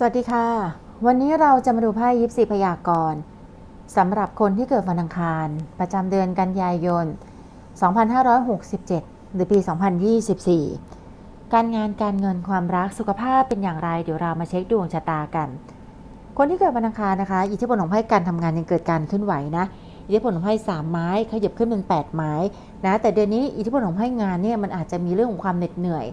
สวัสดีค่ะ วันนี้เราจะมาดูไพ่ยิปซีพยากรณ์สำหรับคนที่เกิดวันอังคาร ประจำเดือนกันยายน 2567 หรือปี 2024 การงานการเงินความรักสุขภาพเป็นอย่างไรเดี๋ยวเรามาเช็คดวงชะตากัน คนที่เกิดวันอังคารนะคะ อิทธิพลของไพ่การทำงานยังเกิดการเคลื่อนไหวนะอิทธิพลของไพ่สามไม้ขยับขึ้นเป็น 8 ไม้นะแต่เดือนนี้อิทธิพลของไพ่งานเนี่ยมันอาจจะมีเรื่องของความเหน็ดเหนื่อย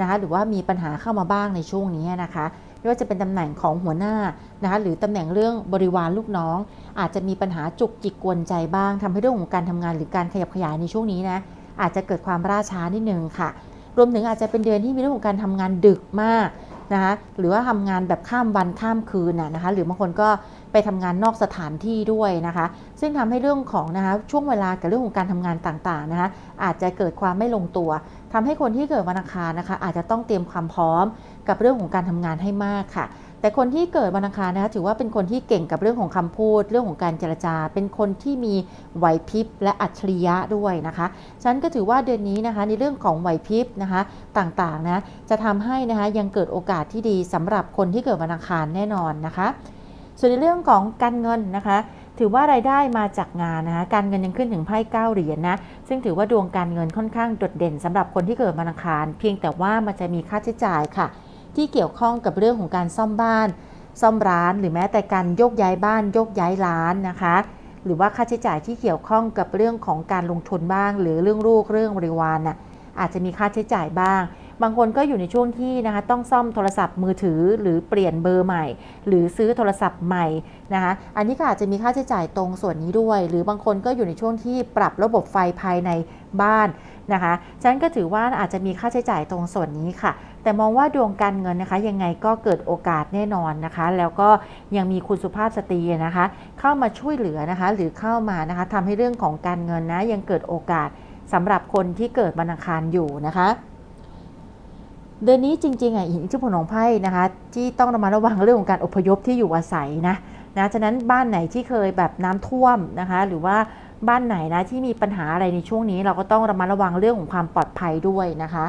นะคะหรือว่ามีปัญหาเข้ามาบ้างในช่วงนี้นะคะ ไม่ว่าจะเป็นตำแหน่งของหัวหน้านะคะหรือตำแหน่งเรื่องบริวารลูกน้อง อาจจะมีปัญหาจุกจิกกวนใจบ้างทำให้เรื่องของการทำงานหรือการขยับขยายในช่วงนี้นะอาจจะเกิดความล่าช้านิดนึงค่ะ รวมถึงอาจจะเป็นเดือนที่มีเรื่องของการทำงานดึกมากนะคะหรือว่าทำงานแบบข้ามวันข้ามคืนน่ะนะคะหรือบางคนก็ไปทำงานนอกสถานที่ด้วยนะคะ ซึ่งทำให้เรื่องของนะคะช่วงเวลากับเรื่องของการทำงานต่างๆนะคะอาจจะเกิดความไม่ลงตัวทำให้คนที่เกิดวันอังคารนะคะอาจจะต้องเตรียมความพร้อม กับเรื่องของการทำงานให้มากค่ะ แต่คนที่เกิดวันอังคารนะคะถือว่าเป็นคนที่เก่งกับเรื่องของคำพูด เรื่องของการเจรจา เป็นคนที่มีไหวพริบและอัจฉริยะด้วยนะคะฉันก็ถือว่าเดือนนี้นะคะในเรื่องของไหวพริบนะคะต่างๆนะจะทำให้นะคะยังเกิดโอกาสที่ดีสำหรับคนที่เกิดวันอังคารแน่นอนนะคะ ส่วนในเรื่องของการเงินนะคะถือว่ารายได้มาจากงานนะคะการเงินยังขึ้นถึงไพ่เก้าเหรียญนะซึ่งถือว่าดวงการเงินค่อนข้างโดดเด่นสำหรับคนที่เกิดวันอังคาร เพียงแต่ว่ามันจะมีค่าใช้จ่ายค่ะ ที่เกี่ยวข้องกับเรื่องของการซ่อมบ้าน ซ่อมร้านหรือแม้แต่การโยกย้ายบ้านโยกย้ายร้านนะคะ หรือว่าค่าใช้จ่ายที่เกี่ยวข้องกับเรื่องของการลงทุนบ้าง หรือเรื่องลูกเรื่องบริวารน่ะอาจจะมีค่าใช้จ่ายบ้าง บางคนก็อยู่ในช่วงที่นะคะต้องซ่อมโทรศัพท์มือถือหรือเปลี่ยนเบอร์ใหม่ หรือซื้อโทรศัพท์ใหม่นะคะอันนี้ก็อาจจะมีค่าใช้จ่ายตรงส่วนนี้ด้วย หรือบางคนก็อยู่ในช่วงที่ปรับระบบไฟภายในบ้าน นะคะฉะนั้นก็ถือว่าอาจจะมีค่าใช้จ่ายตรงส่วนนี้ค่ะ แต่มองว่าดวงการเงินนะคะ ยังไงก็เกิดโอกาสแน่นอนนะคะ แล้วก็ยังมีคุณสุภาพสตรีนะคะ เข้ามาช่วยเหลือนะคะ หรือเข้ามานะคะทำให้เรื่องของการเงินนะยังเกิดโอกาสสำหรับคนที่เกิดวันอังคารอยู่นะคะเดือนนี้จริงๆอะอิทธิพลของไพ่นะคะ ที่ต้องระมัดระวังเรื่องของการอพยพที่อยู่อาศัยนะนะฉะนั้นบ้านไหนที่เคยแบบน้ำท่วมนะคะ หรือว่า บ้านไหนนะที่มีปัญหาอะไรในช่วงนี้ เราก็ต้องระมัดระวังเรื่องของความปลอดภัยด้วยนะคะ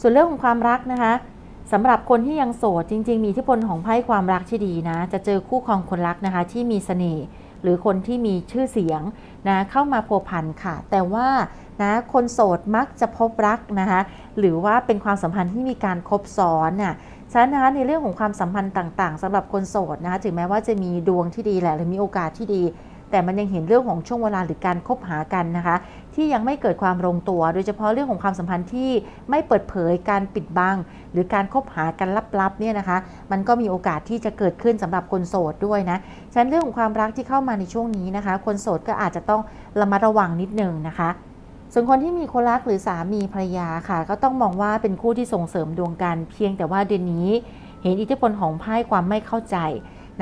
ส่วนเรื่องของความรักนะคะสำหรับคนที่ยังโสดจริง ๆ มีทธิพลของไพ่ความรักที่ดีนะ จะเจอคู่ครองคนรักนะคะ ที่มีเสน่ห์หรือคนที่มีชื่อเสียงนะเข้ามาพัวพันค่ะ แต่ว่านะคนโสดมักจะพบรักนะคะหรือว่าเป็นความสัมพันธ์ที่มีการคบซ้อนน่ะฉะนั้นนะคะในเรื่องของความสัมพันธ์ต่าง ๆสำหรับคนโสดนะคะถึงแม้ว่าจะมีดวงที่ดีแหละหรือมีโอกาสที่ดี แต่มันยังเห็นเรื่องของช่วงเวลาหรือการคบหากันนะคะ ที่ยังไม่เกิดความลงตัว โดยเฉพาะเรื่องของความสัมพันธ์ที่ไม่เปิดเผยการปิดบัง หรือการคบหากันลับๆเนี่ยนะคะ มันก็มีโอกาสที่จะเกิดขึ้นสำหรับคนโสดด้วยนะฉะนั้นเรื่องของความรักที่เข้ามาในช่วงนี้นะคะ คนโสดก็อาจจะต้องระมัดระวังนิดนึงนะคะส่วนคนที่มีคนรักหรือสามีภรรยาค่ะ ก็ต้องมองว่าเป็นคู่ที่ส่งเสริมดวงกัน เพียงแต่ว่าเดือนนี้ เห็นอิทธิพลของไพ่ความไม่เข้าใจ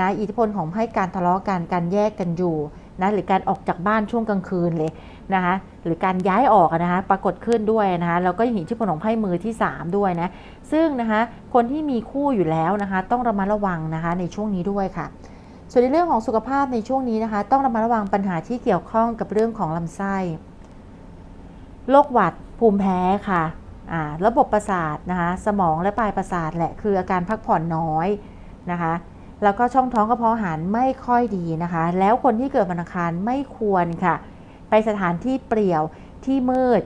นะอิทธิพลของไพ่การทะเลาะกันการแยกกันอยู่นะหรือการออกจากบ้านช่วงกลางคืนเลยนะคะหรือการย้ายออกนะคะปรากฏขึ้นด้วยนะคะแล้วก็ยังอิทธิพลของไพ่มือที่ 3 ด้วยนะซึ่งนะคะคนที่มีคู่อยู่แล้วนะคะต้องระมัดระวังนะคะในช่วงนี้ด้วยค่ะ ส่วนในเรื่องของสุขภาพในช่วงนี้นะคะ ต้องระมัดระวังปัญหาที่เกี่ยวข้องกับเรื่องของลำไส้โรคหวัดภูมิแพ้ค่ะระบบประสาทนะคะสมองและปลายประสาทแหละคืออาการพักผ่อนน้อยนะคะ แล้วก็ช่องท้องกระเพาะอาหารไม่ค่อยดีนะคะ แล้วคนที่เกิดวันอังคารไม่ควรค่ะ ไปสถานที่เปลี่ยวที่มืด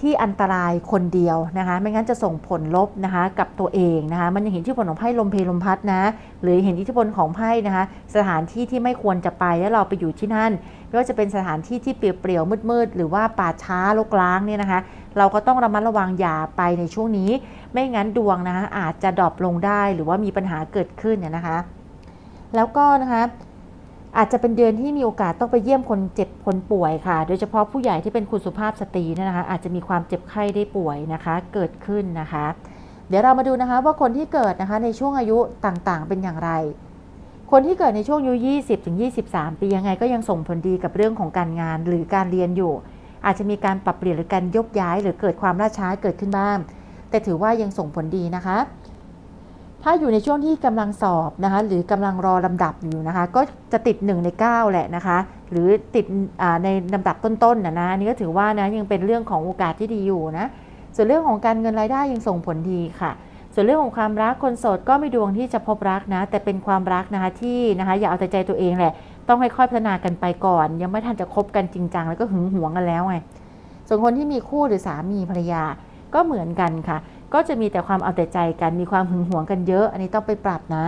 ที่อันตรายคนเดียวนะคะ ไม่งั้นจะส่งผลลบนะคะกับตัวเองนะคะ มันยังเห็นอิทธิพลของไพ่ลมเพลลมพัดนะ หรือเห็นอิทธิพลของไพ่นะคะ สถานที่ที่ไม่ควรจะไปแล้วเราไปอยู่ที่นั่น ไม่ว่าจะเป็นสถานที่ที่เปลี่ยวๆมืดๆหรือว่าป่าช้าลกล้างเนี่ยนะคะ เราก็ต้องระมัดระวังอย่าไปในช่วงนี้ ไม่งั้นดวงนะคะอาจจะดรอปลงได้หรือว่ามีปัญหาเกิดขึ้นเนี่ยนะคะ แล้วก็นะคะอาจจะเป็นเดือนที่มีโอกาสต้องไปเยี่ยมคนเจ็บคนป่วยค่ะ โดยเฉพาะผู้ใหญ่ที่เป็นคุณสุภาพสตรีเนยนะคะ อาจจะมีความเจ็บไข้ได้ป่วยนะคะ เกิดขึ้นนะคะ เดี๋ยวเรามาดูนะคะว่าคนที่เกิดนะคะในช่วงอายุต่างๆ เป็นอย่างไร คนที่เกิดในช่วงอายุ 20 ถึง 23 ปียังไงก็ยังส่งผลดีกับเรื่องของการงานหรือการเรียนอยู่ อาจจะมีการปรับเปลี่ยนหรือการยกย้าย หรือเกิดความล่าช้าเกิดขึ้นบ้าง แต่ถือว่ายังส่งผลดีนะคะ ถ้าอยู่ในช่วงที่กำลังสอบนะคะ หรือกำลังรอลำดับอยู่นะคะ ก็จะติด 1 ใน 9 แหละนะคะ หรือติดในลำดับต้นๆนะนะอันนี้ก็ถือว่านะยังเป็นเรื่องของโอกาสที่ดีอยู่นะ ส่วนเรื่องของการเงินรายได้ยังส่งผลดีค่ะส่วนเรื่องของความรักคนโสดก็มีดวงที่จะพบรักนะ แต่เป็นความรักนะคะที่นะคะอย่าเอาแต่ใจตัวเองแหละ ต้องค่อยๆพัฒนากันไปก่อน ยังไม่ทันจะคบกันจริงจังแล้วก็หึงหวงกันแล้วไงส่วนคนที่มีคู่หรือสามีภรรยา ก็เหมือนกันค่ะ ก็จะมีแต่ความเอาแต่ใจกันมีความหึงหวงกันเยอะ อันนี้ต้องไปปรับนะ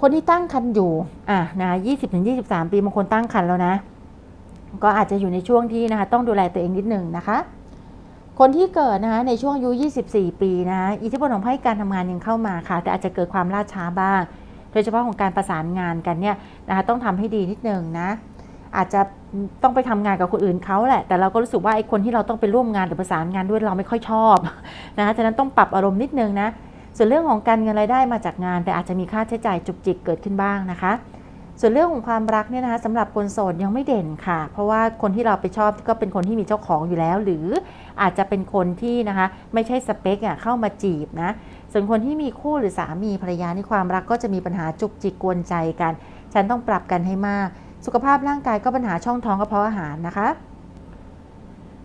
คนที่ตั้งครรภ์อยู่อะนะ20-23ปีบางคนตั้งครรภ์แล้วนะ ก็อาจจะอยู่ในช่วงที่นะคะ ต้องดูแลตัวเองนิดหนึ่งนะคะคนที่เกิดนะคะในช่วงอายุ 24 ปีนะอิทธิพลของไพ่การทำงานยังเข้ามาค่ะ แต่อาจจะเกิดความล่าช้าบ้าง โดยเฉพาะของการประสานงานกันเนี่ยนะคะต้องทำให้ดีนิดนึงนะ อาจจะต้องไปทำงานกับคนอื่นเขาแหละ แต่เราก็รู้สึกว่าไอ้คนที่เราต้องไปร่วมงานหรือประสานงานด้วยเราไม่ค่อยชอบนะคะฉะนั้นต้องปรับอารมณ์นิดนึงนะ ส่วนเรื่องของการเงินรายได้มาจากงาน แต่อาจจะมีค่าใช้จ่ายจุกจิกเกิดขึ้นบ้างนะคะ ส่วนเรื่องของความรักเนี่ยนะคะสำหรับคนโสดยังไม่เด่นค่ะ เพราะว่าคนที่เราไปชอบก็เป็นคนที่มีเจ้าของอยู่แล้ว หรืออาจจะเป็นคนที่นะคะไม่ใช่สเปคอะเข้ามาจีบนะส่วนคนที่มีคู่หรือสามีภรรยาในความรักก็จะมีปัญหาจุกจิกกวนใจกัน ฉันต้องปรับกันให้มาก สุขภาพร่างกายก็ปัญหาช่องท้องกระเพาะอาหารนะคะ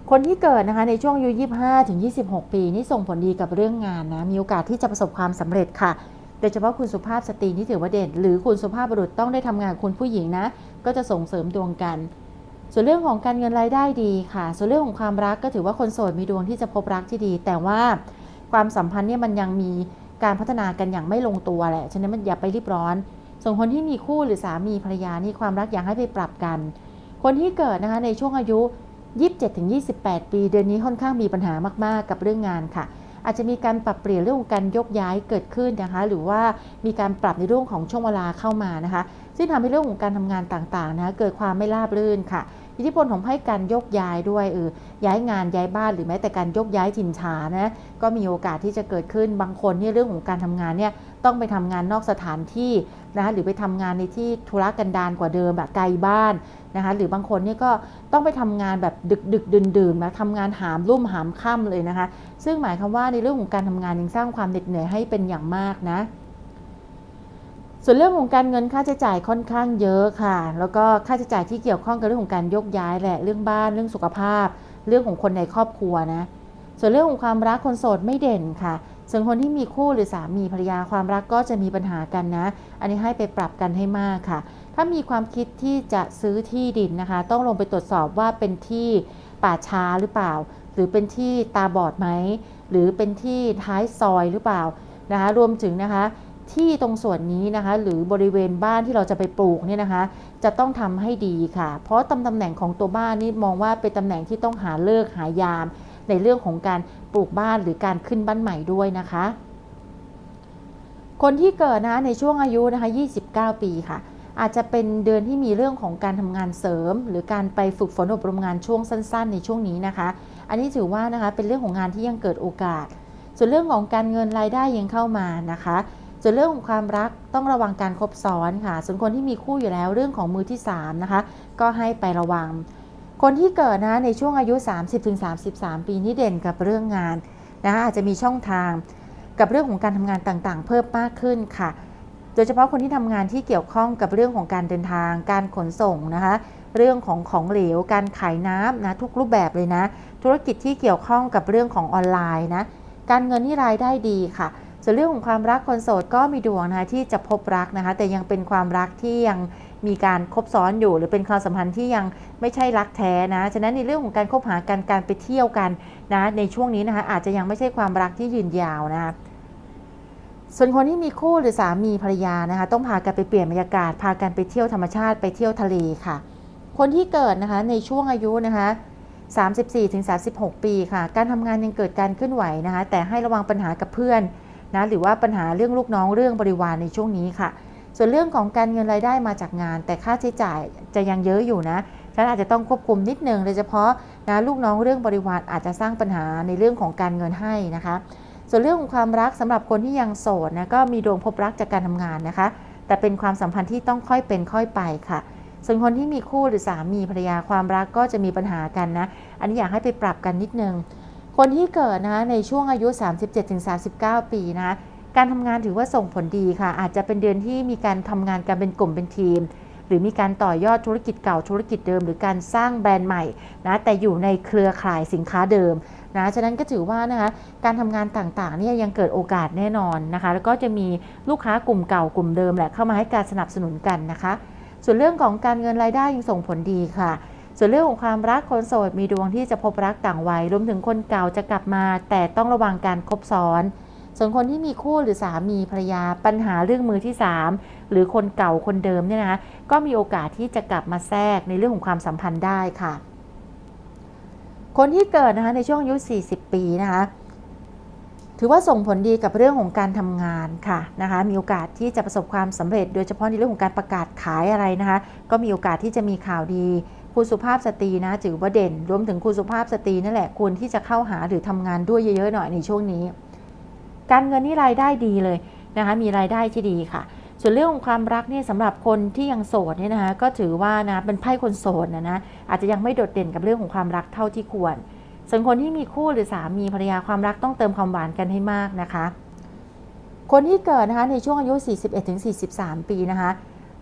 คนที่เกิดนะคะในช่วงอายุ25 ถึง 26 ปีนี่ส่งผลดีกับเรื่องงานนะมีโอกาสที่จะประสบความสำเร็จค่ะโดยเฉพาะคุณสุภาพสตรีนี่ถือว่าเด่น หรือคุณสุภาพบุรุษต้องได้ทำงานคุณผู้หญิงนะ ก็จะส่งเสริมดวงกัน ส่วนเรื่องของการเงินรายได้ดีค่ะ ส่วนเรื่องของความรักก็ถือว่าคนโสดมีดวงที่จะพบรักที่ดี แต่ว่าความสัมพันธ์เนี่ยมันยังมีการพัฒนากันอย่างไม่ลงตัวแหละ ฉะนั้นมันอย่าไปรีบร้อน ส่วนคนที่มีคู่หรือสามีภรรยานี่ความรักอยากให้ไปปรับกัน คนที่เกิดนะคะในช่วงอายุ 27-28 ปี เดือนนี้ค่อนข้างมีปัญหามากๆ กับเรื่องงานค่ะ อาจจะมีการปรับเปลี่ยนเรื่องของการยกย้ายเกิดขึ้นนะคะ หรือว่ามีการปรับในเรื่องของช่วงเวลาเข้ามานะคะ ซึ่งทำให้เรื่องของการทำงานต่างๆนะคะเกิดความไม่ราบรื่นค่ะอิทธิพลของไพ่การยกย้ายด้วยเออย้ายงานย้ายบ้านหรือแม้แต่การยกย้ายถิ่นฐานนะก็มีโอกาสที่จะเกิดขึ้นบางคนเนี่ยเรื่องของการทำงานเนี่ย ต้องไปทำงานนอกสถานที่นะคะหรือไปทำงานในที่ธุรกันดารกว่าเดิมแบบไกลบ้านนะคะหรือบางคนเนี่ยก็ต้องไปทำงานแบบดึกดึกดื่นดื่นนะทำงานหามรุ่มหามค่ำเลยนะคะ ซึ่งหมายความว่าในเรื่องของการทำงานยังสร้างความเหน็ดเหนื่อยให้เป็นอย่างมากนะส่วนเรื่องของการเงินค่าใช้จ่ายค่อนข้างเยอะค่ะ แล้วก็ค่าใช้จ่ายที่เกี่ยวข้องกับเรื่องของการยกย้ายแหละเรื่องบ้านเรื่องสุขภาพ เรื่องของคนในครอบครัวนะส่วนเรื่องของความรักคนโสดไม่เด่นค่ะ ส่วนคนที่มีคู่หรือสามีภรรยาความรักก็จะมีปัญหากันนะ อันนี้ให้ไปปรับกันให้มากค่ะ ถ้ามีความคิดที่จะซื้อที่ดินนะคะ ต้องลงไปตรวจสอบว่าเป็นที่ป่าช้าหรือเปล่า หรือเป็นที่ตาบอดไหม หรือเป็นที่ท้ายซอยหรือเปล่านะคะ รวมถึงนะคะที่ตรงส่วนนี้นะคะ หรือบริเวณบ้านที่เราจะไปปลูกเนี่ยนะคะ จะต้องทำให้ดีค่ะ เพราะตำตำแหน่งของตัวบ้านนี่มองว่าเป็นตำแหน่งที่ต้องหาเลิกหายาม ในเรื่องของการ ปลูกบ้านหรือการขึ้นบ้านใหม่ด้วยนะคะ คนที่เกิดนะในช่วงอายุนะคะ 29 ปีค่ะ อาจจะเป็นเดือนที่มีเรื่องของการทำงานเสริม หรือการไปฝึกฝนอบรมงานช่วงสั้น ๆ ในช่วงนี้นะคะ อันนี้ถือว่านะคะเป็นเรื่องของงานที่ยังเกิดโอกาส ส่วนเรื่องของการเงินรายได้ยังเข้ามานะคะส่วนเรื่องของความรักต้องระวังการคบซ้อนค่ะ ส่วนคนที่มีคู่อยู่แล้วเรื่องของมือที่3นะคะ ก็ให้ไประวัง คนที่เกิดนะในช่วงอายุ 30-33 ปีนี่เด่นกับเรื่องงานนะคะอาจจะมีช่องทางกับเรื่องของการทำงานต่างๆ เพิ่มมากขึ้นค่ะ โดยเฉพาะคนที่ทำงานที่เกี่ยวข้องกับเรื่องของการเดินทาง การขนส่งนะคะ เรื่องของของเหลว การขายน้ำนะทุกรูปแบบเลยนะ ธุรกิจที่เกี่ยวข้องกับเรื่องของออนไลน์นะ การเงินนี่รายได้ดีค่ะ ส่วนเรื่องของความรักคนโสดก็มีดวงนะคะที่จะพบรักนะคะ แต่ยังเป็นความรักที่ยัง มีการคบซ้อนอยู่ หรือเป็นความสัมพันธ์ที่ยังไม่ใช่รักแท้นะฉะนั้นในเรื่องของการคบหากันการไปเที่ยวกันนะในช่วงนี้นะคะอาจจะยังไม่ใช่ความรักที่ยืนยาวนะคะส่วนคนที่มีคู่หรือสามีภรรยานะคะต้องพากันไปเปลี่ยนบรรยากาศ พากันไปเที่ยวธรรมชาติไปเที่ยวทะเลค่ะ คนที่เกิดนะคะในช่วงอายุนะคะ34-36 ปีค่ะ การทำงานยังเกิดการเคลื่อนไหวนะคะ แต่ให้ระวังปัญหากับเพื่อนนะหรือว่าปัญหาเรื่องลูกน้องเรื่องบริวารในช่วงนี้ค่ะ ส่วนเรื่องของการเงินรายได้มาจากงาน แต่ค่าใช้จ่ายจะยังเยอะอยู่นะฉันอาจจะต้องควบคุมนิดนึงโดยเฉพาะนะลูกน้องเรื่องบริวารอาจจะสร้างปัญหาในเรื่องของการเงินให้นะคะ ส่วนเรื่องของความรักสำหรับคนที่ยังโสดนะก็มีดวงพบรักจากการทำงานนะคะ แต่เป็นความสัมพันธ์ที่ต้องค่อยเป็นค่อยไปค่ะส่วนคนที่มีคู่หรือสามีภรรยาความรักก็จะมีปัญหากันนะ อันนี้อยากให้ไปปรับกันนิดนึง คนที่เกิดนะในช่วงอายุ 37-39 ปีนะ การทำงานถือว่าส่งผลดีค่ะ อาจจะเป็นเดือนที่มีการทำงานกันเป็นกลุ่มเป็นทีม หรือมีการต่อยอดธุรกิจเก่าธุรกิจเดิม หรือการสร้างแบรนด์ใหม่นะแต่อยู่ในเครือข่ายสินค้าเดิมนะฉะนั้นก็ถือว่านะคะการทำงานต่างๆเนี่ยยังเกิดโอกาสแน่นอนนะคะ แล้วก็จะมีลูกค้ากลุ่มเก่ากลุ่มเดิมแหละเข้ามาให้การสนับสนุนกันนะคะ ส่วนเรื่องของการเงินรายได้ยังส่งผลดีค่ะส่วนเรื่องของความรักคนโสดมีดวงที่จะพบรักต่างวัยรวมถึงคนเก่าจะกลับมา แต่ต้องระวังการคบซ้อน ส่วนคนที่มีคู่หรือสามีภรรยาปัญหาเรื่องมือที่ 3 หรือคนเก่าคนเดิมเนี่ยนะก็มีโอกาสที่จะกลับมาแทรกในเรื่องของความสัมพันธ์ได้ค่ะ คนที่เกิดนะคะในช่วงอายุ 40 ปีนะคะถือว่าส่งผลดีกับเรื่องของการทำงานค่ะนะคะมีโอกาสที่จะประสบความสำเร็จ โดยเฉพาะในเรื่องของการประกาศขายอะไรนะคะก็มีโอกาสที่จะมีข่าวดีคุณสุภาพสตรีนะถือว่าเด่น รวมถึงคุณสุภาพสตรีนั่นแหละควรที่จะเข้าหาหรือทำงานด้วยเยอะๆหน่อยในช่วงนี้ การเงินนี่รายได้ดีเลยนะคะมีรายได้ที่ดีค่ะ ส่วนเรื่องของความรักเนี่ยสำหรับคนที่ยังโสดเนี่ยนะคะก็ถือว่านะเป็นไพ่คนโสดนะนะอาจจะยังไม่โดดเด่นกับเรื่องของความรักเท่าที่ควร ส่วนคนที่มีคู่หรือสามีภรรยาความรักต้องเติมความหวานกันให้มากนะคะ คนที่เกิดนะคะในช่วงอายุ 41-43 ปีนะคะ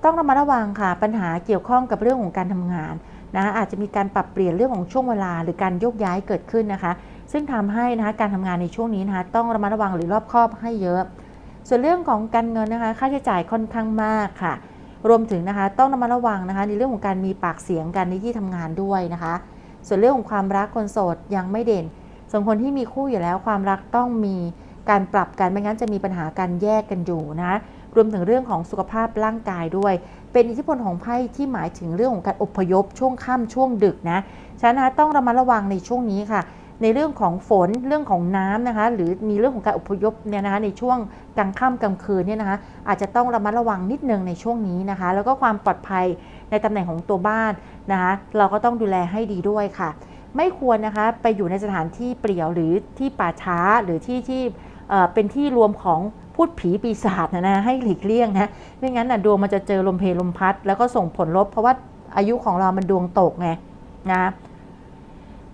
ต้องระมัดระวังค่ะปัญหาเกี่ยวข้องกับเรื่องของการทำงานนะอาจจะมีการปรับเปลี่ยนเรื่องของช่วงเวลาหรือการโยกย้ายเกิดขึ้นนะคะ ซึ่งทำให้นะคะการทำงานในช่วงนี้นะคะต้องระมัดระวังหรือรอบคอบให้เยอะ ส่วนเรื่องของการเงินนะคะ ค่าใช้จ่ายค่อนข้างมากค่ะ รวมถึงนะคะต้องระมัดระวังนะคะ ในเรื่องของการมีปากเสียงกันในที่ทำงานด้วยนะคะ ส่วนเรื่องของความรักคนโสดยังไม่เด่นส่วนคนที่มีคู่อยู่แล้วความรักต้องมีการปรับกันไม่งั้นจะมีปัญหาการแยกกันอยู่นะรวมถึงเรื่องของสุขภาพร่างกายด้วย เป็นอิทธิพลของไพ่ที่หมายถึงเรื่องของการอพยพช่วงค่ำช่วงดึกนะฉะนั้นนะคะต้องระมัดระวังในช่วงนี้ค่ะ ในเรื่องของฝนเรื่องของน้ำนะคะ หรือมีเรื่องของการอพยพเนี่ยนะคะในช่วงกลางค่ำกลางคืนเนี่ยนะคะ อาจจะต้องระมัดระวังนิดนึงในช่วงนี้นะคะ แล้วก็ความปลอดภัยในตำแหน่งของตัวบ้านนะคะ เราก็ต้องดูแลให้ดีด้วยค่ะ ไม่ควรนะคะไปอยู่ในสถานที่เปลี่ยวหรือที่ป่าช้าหรือที่ที่เป็นที่รวมของพูดผีปีศาจนะนะให้หลีกเลี่ยงนะไม่งั้นนะดวงมันจะเจอลมเพลลมพัด แล้วก็ส่งผลลบเพราะว่าอายุของเรามันดวงตกไงนะ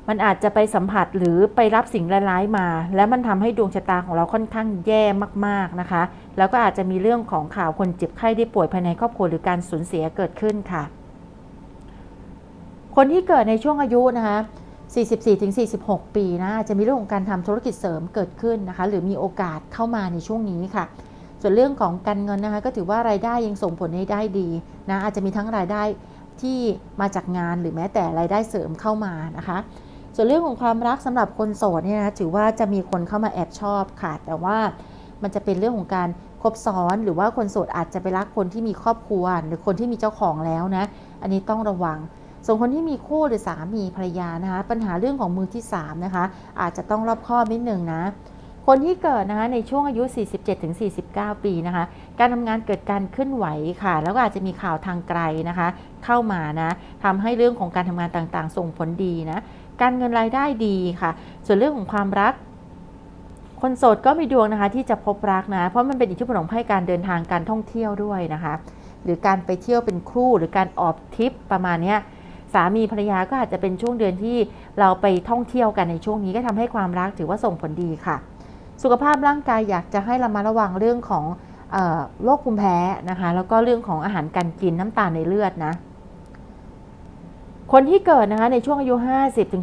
มันอาจจะไปสัมผัสหรือไปรับสิ่งร้ายๆมา แล้วมันทำให้ดวงชะตาของเราค่อนข้างแย่มากๆนะคะ แล้วก็อาจจะมีเรื่องของข่าวคนเจ็บไข้ได้ป่วยภายในครอบครัวหรือการสูญเสียเกิดขึ้นค่ะ คนที่เกิดในช่วงอายุนะคะ44-46 ปีนะอาจจะมีเรื่องของการทำธุรกิจเสริมเกิดขึ้นนะคะ หรือมีโอกาสเข้ามาในช่วงนี้ค่ะ ส่วนเรื่องของการเงินนะคะ ก็ถือว่ารายได้ยังส่งผลให้ได้ดีนะอาจจะมีทั้งรายได้ที่มาจากงานหรือแม้แต่รายได้เสริมเข้ามานะคะ ส่วนเรื่องของความรักสำหรับคนโสดเนี่ยนะถือว่าจะมีคนเข้ามาแอบชอบค่ะ แต่ว่ามันจะเป็นเรื่องของการคบซ้อนหรือว่าคนโสดอาจจะไปรักคนที่มีครอบครัว หรือคนที่มีเจ้าของแล้วนะ อันนี้ต้องระวัง ส่วนคนที่มีคู่หรือสามีภรรยานะคะ ปัญหาเรื่องของมือที่3นะคะอาจจะต้องรอบคอบนิดนึงนะ คนที่เกิดนะคะในช่วงอายุ 47-49 ปีนะคะ การทำงานเกิดการเคลื่อนไหวค่ะ แล้วก็อาจจะมีข่าวทางไกลนะคะ เข้ามานะทำให้เรื่องของการทำงานต่างๆ ส่งผลดีนะ การเงินรายได้ดีค่ะ ส่วนเรื่องของความรัก คนโสดก็มีดวงนะคะ ที่จะพบรักนะ เพราะมันเป็นอิทธิพลของไพ่การเดินทางการท่องเที่ยวด้วยนะคะ หรือการไปเที่ยวเป็นครู่หรือการออกทริปประมาณนี้สามีภรรยาก็อาจจะเป็นช่วงเดือนที่เราไปท่องเที่ยวกันในช่วงนี้ก็ทำให้ความรักถือว่าส่งผลดีค่ะ สุขภาพร่างกายอยากจะให้เรามาระวังเรื่องของโรคภูมิแพ้นะคะแล้วก็เรื่องของอาหารการกินน้ำตาลในเลือดนะคนที่เกิดนะคะในช่วงอายุ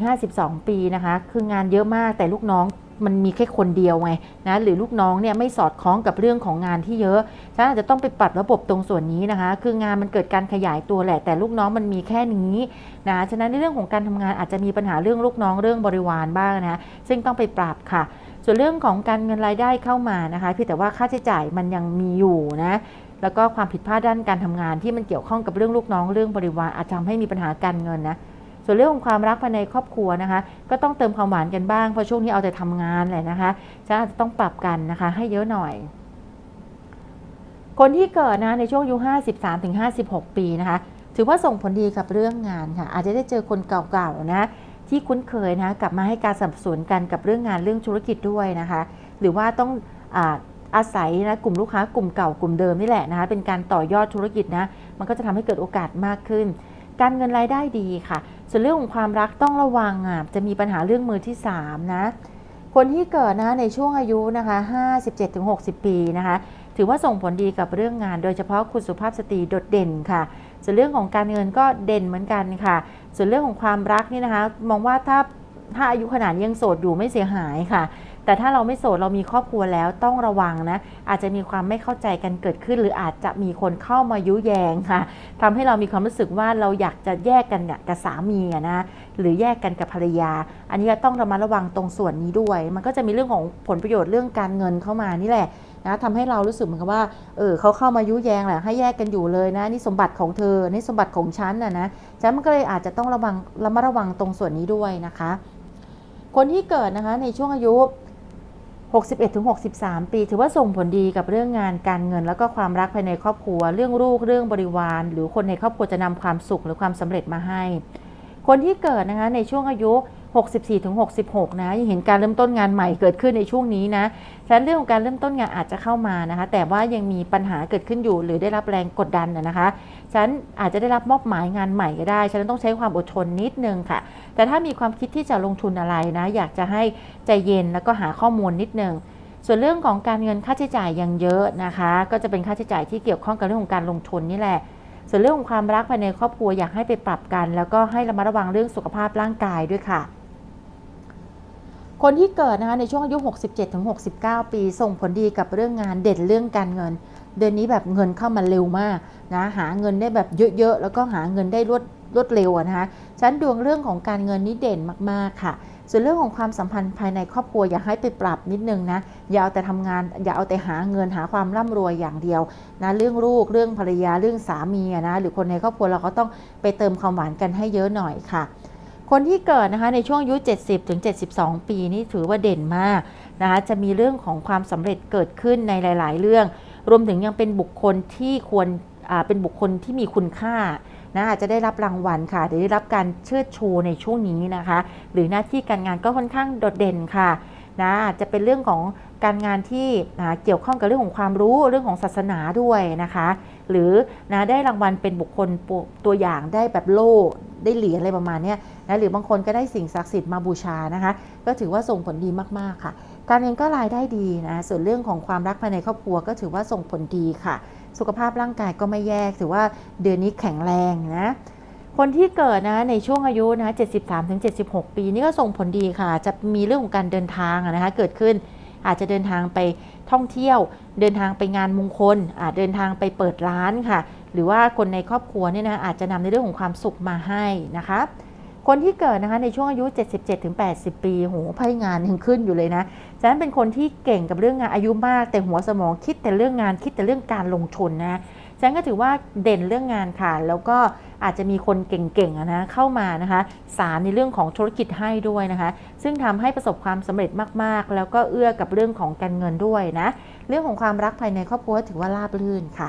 50-52 ปีนะคะคืองานเยอะมากแต่ลูกน้องมันมีแค่คนเดียวไงนะหรือลูกน้องเนี่ยไม่สอดคล้องกับเรื่องของงานที่เยอะฉันอาจจะต้องไปปรับระบบตรงส่วนนี้นะคะ คืองานมันเกิดการขยายตัวแหละ แต่ลูกน้องมันมีแค่นี้นะฉะนั้นในเรื่องของการทำงานอาจจะมีปัญหาเรื่องลูกน้องเรื่องบริวารบ้างนะซึ่งต้องไปปรับค่ะ ส่วนเรื่องของการเงินรายได้เข้ามานะคะเพียงแต่ว่าค่าใช้จ่ายมันยังมีอยู่นะแล้วก็ความผิดพลาดด้านการทำงานที่มันเกี่ยวข้องกับเรื่องลูกน้องเรื่องบริวารอาจทำให้มีปัญหาการเงินนะส่วนเรื่องของความรักภายในครอบครัวนะคะ ก็ต้องเติมความหวานกันบ้างเพราะช่วงนี้เอาแต่ทำงานแหละนะคะจะอาจจะต้องปรับกันนะคะ ให้เยอะหน่อย คนที่เกิดนะในช่วงอายุ53-56 ปีนะคะ ถือว่าส่งผลดีกับเรื่องงานค่ะ อาจจะได้เจอคนเก่าๆนะ ที่คุ้นเคยนะกลับมาให้การสนับสนุนกันกับเรื่องงานเรื่องธุรกิจด้วยนะคะ หรือว่าต้องอาอาศัยนะกลุ่มลูกค้ากลุ่มเก่ากลุ่มเดิมนี่แหละนะคะเป็นการต่อยอดธุรกิจนะมันก็จะทำให้เกิดโอกาสมากขึ้น การเงินรายได้ดีค่ะ ส่วนเรื่องของความรักต้องระวังอะจะมีปัญหาเรื่องมือที่3นะคนที่เกิดนะในช่วงอายุนะคะ 57-60 ปีนะคะ ถือว่าส่งผลดีกับเรื่องงาน โดยเฉพาะคุณสุภาพสตรีโดดเด่นค่ะ ส่วนเรื่องของการเงินก็เด่นเหมือนกันค่ะ ส่วนเรื่องของความรักนี่นะคะ มองว่าถ้าถ้าอายุขนาดยังโสดอยู่ไม่เสียหายค่ะ แต่ถ้าเราไม่โสดเรามีครอบครัวแล้วต้องระวังนะ อาจจะมีความไม่เข้าใจกันเกิดขึ้น หรืออาจจะมีคนเข้ามายุแยงค่ะทำให้เรามีความรู้สึกว่าเราอยากจะแยกกันกับสามีนะ หรือแยกกันกับภรรยา อันนี้ก็ต้องระมัดระวังตรงส่วนนี้ด้วย มันก็จะมีเรื่องของผลประโยชน์เรื่องการเงินเข้ามานี่แหละ นะทำให้เรารู้สึกเหมือนกับว่า เออเขาเข้ามายุแยงแหละให้แยกกันอยู่เลยนะนี่สมบัติของเธอ นี่สมบัติของฉันนะนะฉันมันก็เลยอาจจะต้องระวังระมัดระวังตรงส่วนนี้ด้วยนะคะ คนที่เกิดนะคะในช่วงอายุ 61-63 ปี ถือว่าส่งผลดีกับเรื่องงานการเงิน แล้วก็ความรักภายในครอบครัว เรื่องลูกเรื่องบริวาร หรือคนในครอบครัวจะนำความสุขหรือความสำเร็จมาให้ คนที่เกิดนะคะในช่วงอายุ 64-66 นะยังเห็นการเริ่มต้นงานใหม่เกิดขึ้นในช่วงนี้นะฉะนั้นเรื่องของการเริ่มต้นงานอาจจะเข้ามานะคะ แต่ว่ายังมีปัญหาเกิดขึ้นอยู่ หรือได้รับแรงกดดันนะนะคะฉะนั้นอาจจะได้รับมอบหมายงานใหม่ก็ได้ฉะนั้นต้องใช้ความอดทนนิดนึงค่ะ แต่ถ้ามีความคิดที่จะลงทุนอะไรนะ อยากจะให้ใจเย็นแล้วก็หาข้อมูลนิดนึงส่วนเรื่องของการเงินค่าใช้จ่ายยังเยอะนะคะ ก็จะเป็นค่าใช้จ่ายที่เกี่ยวข้องกับเรื่องของการลงทุนนี่แหละส่วนเรื่องของความรักภายในครอบครัวอยากให้ไปปรับกัน แล้วก็ให้ระมัดระวังเรื่องสุขภาพร่างกายด้วยค่ะ คนที่เกิดนะคะในช่วงอายุ 67-69 ปี ส่งผลดีกับเรื่องงานเด่นเรื่องการเงิน เดือนนี้แบบเงินเข้ามาเร็วมากนะหาเงินได้แบบเยอะๆ แล้วก็หาเงินได้รวดรวดเร็วนะคะฉันดวงเรื่องของการเงินนี้เด่นมากๆค่ะ ส่วนเรื่องของความสัมพันธ์ภายในครอบครัวอยากให้ไปปรับนิดนึงนะ อย่าเอาแต่ทำงาน อย่าเอาแต่หาเงินหาความร่ำรวยอย่างเดียวนะเรื่องลูกเรื่องภรรยาเรื่องสามีนะหรือคนในครอบครัวเราก็ต้องไปเติมความหวานกันให้เยอะหน่อยค่ะ คนที่เกิดนะคะในช่วงอายุ 70ถึง72 ปีนี่ถือว่าเด่นมากนะคะจะมีเรื่องของความสำเร็จเกิดขึ้นในหลาย ๆ เรื่อง รวมถึงยังเป็นบุคคลที่ควรเป็นบุคคลที่มีคุณค่านะอาจจะได้รับรางวัลค่ะหรือได้รับการเชิดชูในช่วงนี้นะคะ หรือหน้าที่การงานก็ค่อนข้างโดดเด่นค่ะนะอาจจะเป็นเรื่องของการงานที่เกี่ยวข้องกับเรื่องของความรู้เรื่องของศาสนาด้วยนะคะ หรือนะได้รางวัลเป็นบุคคลตัวอย่างได้แบบโล่ ได้เหรียญอะไรประมาณนี้นะหรือบางคนก็ได้สิ่งศักดิ์สิทธิ์มาบูชานะคะ ก็ถือว่าส่งผลดีมากๆค่ะ การเงินก็รายได้ดีนะส่วนเรื่องของความรักภายในครอบครัวก็ถือว่าส่งผลดีค่ะ สุขภาพร่างกายก็ไม่แย่ถือว่าเดือนนี้แข็งแรงนะคนที่เกิดนะในช่วงอายุนะ73ถึง76 ปีนี่ก็ส่งผลดีค่ะ จะมีเรื่องของการเดินทางนะคะเกิดขึ้นอาจจะเดินทางไปท่องเที่ยว เดินทางไปงานมงคลอาจเดินทางไปเปิดร้านค่ะ หรือว่าคนในครอบครัวเนี่ยนะอาจจะนำในเรื่องของความสุขมาให้นะคะคนที่เกิดนะคะในช่วงอายุ 77-80 ปีโหไพ่งานยังขึ้นอยู่เลยนะฉะนั้นเป็นคนที่เก่งกับเรื่องงานอายุมาก แต่หัวสมองคิดแต่เรื่องงานคิดแต่เรื่องการลงทุนนะฉะนั้นก็ถือว่าเด่นเรื่องงานค่ะ แล้วก็อาจจะมีคนเก่งๆนะเข้ามานะคะสารในเรื่องของธุรกิจให้ด้วยนะคะ ซึ่งทำให้ประสบความสำเร็จมากๆ แล้วก็เอื้อกับเรื่องของการเงินด้วยนะเรื่องของความรักภายในครอบครัวถือว่าราบรื่นค่ะ